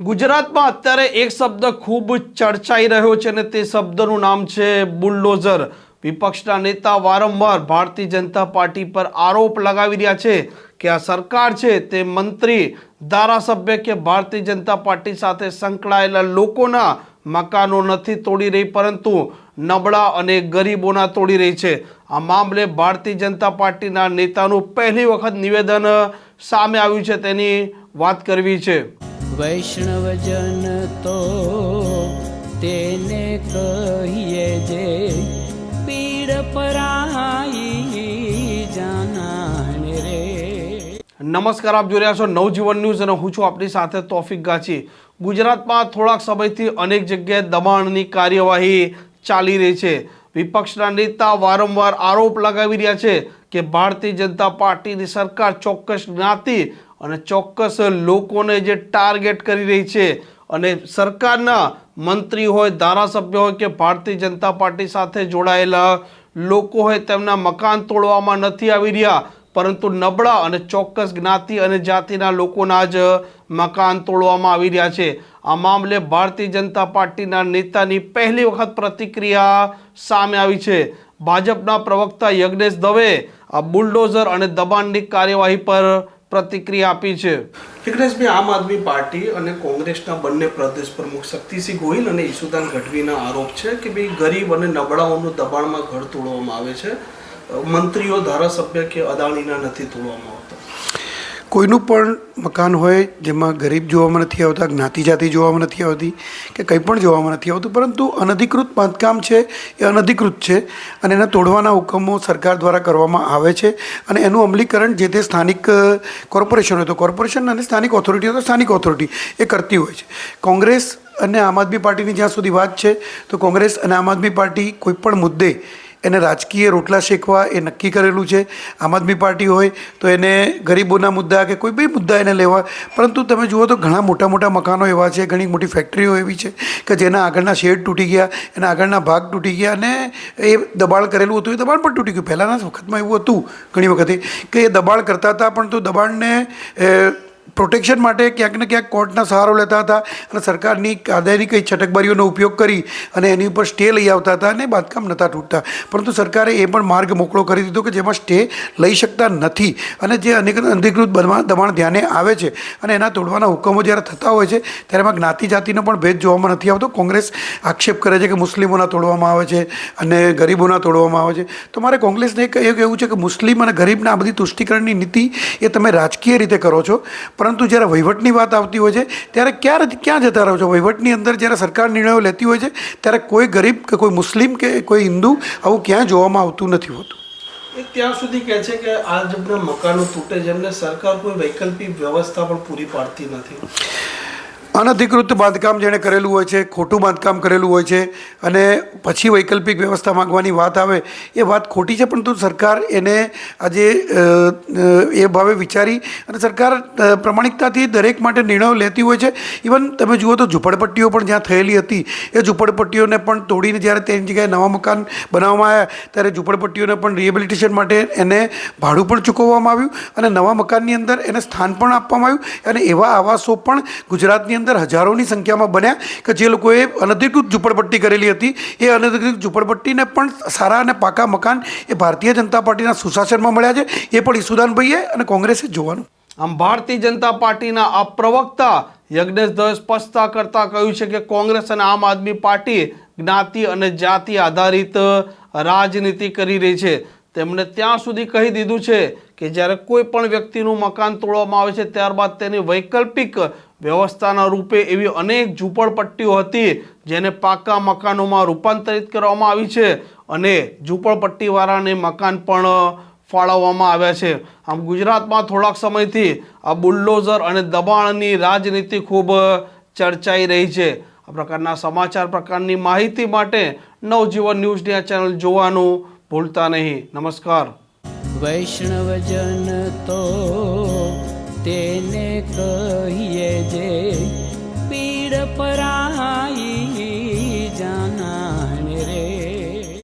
ગુજરાતમાં અત્યારે એક શબ્દ ખૂબ ચર્ચાઈ રહ્યો છે અને તે શબ્દનું નામ છે બુલડોઝર. વિપક્ષના નેતા વારંવાર ભારતીય જનતા પાર્ટી પર આરોપ લગાવી રહ્યા છે કે આ સરકાર છે તે મંત્રી, ધારાસભ્ય કે ભારતીય જનતા પાર્ટી સાથે સંકળાયેલા લોકોના મકાનો નથી તોડી રહી, પરંતુ નબળા અને ગરીબોના તોડી રહી છે. આ મામલે ભારતીય જનતા પાર્ટીના નેતાનું પહેલી વખત નિવેદન સામે આવ્યું છે તેની વાત કરવી છે. વૈષ્ણવજન તો તેને કહીએ જે પીડ પરાઈ જાનાને રે. નમસ્કાર, આપ જોઈ રહ્યા છો નવજીવન ન્યૂઝ અને હું છું આપની સાથે તોફિક ગાચી. ગુજરાતમાં થોડાક સમયથી અનેક જગ્યાએ દબાણની કાર્યવાહી ચાલી રહી છે. વિપક્ષના નેતા વારંવાર આરોપ લગાવી રહ્યા છે કે ભારતીય જનતા પાર્ટીની સરકાર ચોક્કસ જ્ઞાતિ અને ચોક્કસ લોકોને જે ટાર્ગેટ કરી રહી છે અને સરકારના મંત્રી હોય, ધારાસભ્ય હોય કે ભારતીય જનતા પાર્ટી સાથે જોડાયેલા લોકો હોય તેમના મકાન તોડવામાં નથી આવી રહ્યા, પરંતુ નબળા અને ચોક્કસ જ્ઞાતિ અને જાતિના લોકોના જ મકાન તોડવામાં આવી રહ્યા છે. આ મામલે ભારતીય જનતા પાર્ટીના નેતાની પહેલી વખત પ્રતિક્રિયા સામે આવી છે. ભાજપના પ્રવક્તા યજ્ઞેશ દવે આ બુલડોઝર અને દબાણની કાર્યવાહી પર પ્રતિક્રિયા આપી છે. વિઘ્નેશભાઈ આમ આદમી પાર્ટી અને કોંગ્રેસના બંને પ્રદેશ પ્રમુખ શક્તિસિંહ ગોહિલ અને ઈસુદાન ગઢવીના આરોપ છે કે ભાઈ, ગરીબ અને નબળાઓનું દબાણમાં ઘર તોડવામાં આવે છે. મંત્રીઓ, ધારાસભ્ય કે અદાણીના નથી તોડવામાં આવતા. કોઈનું પણ મકાન હોય જેમાં ગરીબ જોવામાં નથી આવતા, જ્ઞાતિ જાતિ જોવામાં નથી આવતી કે કંઈ પણ જોવામાં નથી આવતું, પરંતુ અનધિકૃત બાંધકામ છે, એ અનધિકૃત છે અને એના તોડવાના હુકમો સરકાર દ્વારા કરવામાં આવે છે અને એનું અમલીકરણ જે તે સ્થાનિક કોર્પોરેશન હોય તો કોર્પોરેશન અને સ્થાનિક ઓથોરિટી હોય તો સ્થાનિક ઓથોરિટી એ કરતી હોય છે. કોંગ્રેસ અને આમ આદમી પાર્ટીની જ્યાં સુધી વાત છે, તો કોંગ્રેસ અને આમ આદમી પાર્ટી કોઈ પણ મુદ્દે એને રાજકીય રોટલા શેકવા એ નક્કી કરેલું છે. આમ આદમી પાર્ટી હોય તો એને ગરીબોના મુદ્દા કે કોઈ બી મુદ્દા એને લેવા. પરંતુ તમે જુઓ તો ઘણા મોટા મોટા મકાનો એવા છે, ઘણી મોટી ફેક્ટરીઓ એવી છે કે જેના આગળના શેડ તૂટી ગયા, એના આગળના ભાગ તૂટી ગયા અને એ દબાણ કરેલું હતું, એ દબાણ પણ તૂટી ગયું. પહેલાંના વખતમાં એવું હતું ઘણી વખતે કે એ દબાણ કરતા હતા, પણ તો દબાણને પ્રોટેક્શન માટે ક્યાંક ને ક્યાંક કોર્ટના સહારો લેતા હતા અને સરકારની કાયદાની કઈ છટકબારીઓનો ઉપયોગ કરી અને એની ઉપર સ્ટે લઈ આવતા હતા અને બાંધકામ નહોતા તૂટતા. પરંતુ સરકારે એ પણ માર્ગ મોકળો કરી દીધો કે જેમાં સ્ટે લઈ શકતા નથી અને જે અનેક અનધિકૃત દબાણ ધ્યાને આવે છે અને એના તોડવાના હુકમો જ્યારે થતા હોય છે, ત્યારે એમાં જ્ઞાતિ જાતિનો પણ ભેદ જોવામાં નથી આવતો. કોંગ્રેસ આક્ષેપ કરે છે કે મુસ્લિમોના તોડવામાં આવે છે અને ગરીબોના તોડવામાં આવે છે. તો મારે કોંગ્રેસને એક એવું છે કે મુસ્લિમ અને ગરીબના આ બધી તુષ્ટિકરણની નીતિ એ તમે રાજકીય રીતે કરો છો પરંતુ જ્યારે વહીવટની વાત આવતી હોય છે, ત્યારે ક્યારે ક્યાં જતા રહો છો? વહીવટની અંદર જ્યારે સરકાર નિર્ણયો લેતી હોય છે, ત્યારે કોઈ ગરીબ કે કોઈ મુસ્લિમ કે કોઈ હિન્દુ આવું ક્યાં જોવામાં આવતું નથી હોતું? એ ત્યાં સુધી કહે છે કે આ જેમના મકાનો તૂટે છે, એમને સરકાર કોઈ વૈકલ્પિક વ્યવસ્થા પણ પૂરી પાડતી નથી. અનધિકૃત બાંધકામ જેણે કરેલું હોય છે, ખોટું બાંધકામ કરેલું હોય છે અને પછી વૈકલ્પિક વ્યવસ્થા માંગવાની વાત આવે, એ વાત ખોટી છે, પરંતુ સરકાર એને આજે એ ભાવે વિચારી અને સરકાર પ્રમાણિકતાથી દરેક માટે નિર્ણયો લેતી હોય છે. ઇવન તમે જુઓ તો ઝૂંપડપટ્ટીઓ પણ જ્યાં થયેલી હતી, એ ઝૂંપડપટ્ટીઓને પણ તોડીને જ્યારે તેની જગ્યાએ નવા મકાન બનાવવામાં આવ્યા, ત્યારે ઝૂંપડપટ્ટીઓને પણ રિહેબિલિટેશન માટે એને ભાડું પણ ચૂકવવામાં આવ્યું અને નવા મકાનની અંદર એને સ્થાન પણ આપવામાં આવ્યું અને એવા આવાસો પણ ગુજરાતની અંદર હજારોની સંખ્યામાં બન્યા કે જે લોકોએ અનધિકૃત ઝૂંપડપટ્ટી કરેલી હતી. એ અનધિકૃત ઝૂંપડપટ્ટીને પણ સારા અને પાકા મકાન એ ભારતીય જનતા પાર્ટીના સુશાસનમાં મળ્યા છે. એ પણ ઈસુદાનભાઈએ અને કોંગ્રેસે જોવાનું. આમ ભારતીય જનતા પાર્ટીના આ પ્રવક્તા યજ્ઞેશ દવે સ્પષ્ટતા કરતા કહ્યું છે કે કોંગ્રેસ અને આમ આદમી પાર્ટી જ્ઞાતિ અને જાતિ આધારિત રાજનીતિ કરી રહી છે. તેમણે ત્યાં સુધી કહી દીધું છે કે જ્યારે કોઈ પણ વ્યક્તિનું મકાન તોડવામાં આવે છે, ત્યારબાદ તેની વૈકલ્પિક વ્યવસ્થાના રૂપે એવી અનેક ઝૂંપડપટ્ટીઓ હતી, જેને પાકા મકાનોમાં રૂપાંતરિત કરવામાં આવી છે અને ઝૂંપડપટ્ટીવાળાને મકાન પણ ફાળવવામાં આવ્યા છે. આમ ગુજરાતમાં થોડાક સમયથી આ બુલડોઝર અને દબાણની રાજનીતિ ખૂબ ચર્ચાઈ રહી છે. આ પ્રકારના સમાચાર પ્રકારની માહિતી માટે નવજીવન ન્યૂઝની આ ચેનલ જોવાનું ભૂલતા નહીં. નમસ્કાર. વૈષ્ણવજન તો તેને કહીએ જે પીડ પરાઈ